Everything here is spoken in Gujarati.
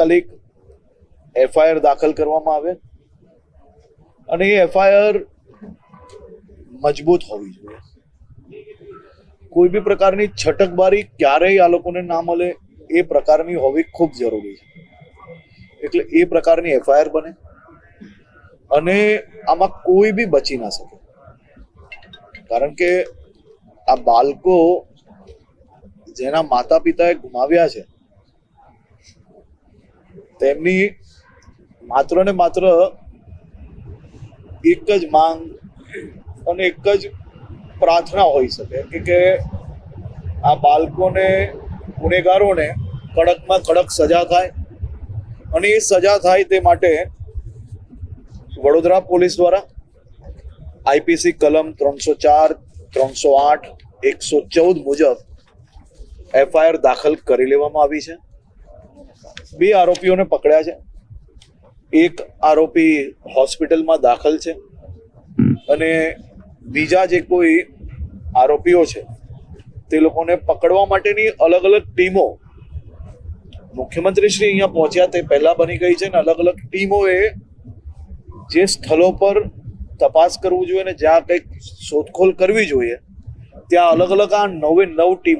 તાત્કાલિક એફઆઈઆર દાખલ કરવામાં આવે અને એ એફઆઈઆર મજબૂત હોવી જોઈએ. કોઈ બી પ્રકારની છટકબારી ક્યારેય આ લોકોને ના મળે, એ પ્રકારની હોવી ખૂબ જરૂરી છે. એટલે એ પ્રકારની એફઆઈઆર બને અને આમાં કોઈ બી બચી ના શકે. કારણ કે આ બાળકો જેના માતા પિતાએ ગુમાવ્યા છે તેમની માત્ર ને માત્ર એક જ માંગ અને એક જ પ્રાર્થના હોઈ શકે કે કે આ બાળકોને, ગુનેગારોને કડકમાં કડક સજા થાય અને એ સજા થાય તે માટે વડોદરા પોલીસ દ્વારા આઈપીસી કલમ ત્રણસો ચાર, ત્રણસો આઠ, એકસો ચૌદ મુજબ એફઆઈઆર દાખલ કરી લેવામાં આવી છે. બે આરોપીઓને પકડ્યા છે. એક આરોપી હોસ્પિટલમાં દાખલ છે. અને બીજા જે કોઈ આરોપીઓ છે તે લોકોને પકડવા માટેની અલગ અલગ ટીમો મુખ્યમંત્રી શ્રી અહીંયા પહોંચ્યા. તે પહેલા બની ગઈ છે ને અલગ અલગ ટીમોએ જે સ્થળો પર તપાસ કરવું જોઈએ ને જ્યાં કંઈક શોધખોળ કરવી જોઈએ ત્યાં અલગ અલગ આ નવે નવ ટીમો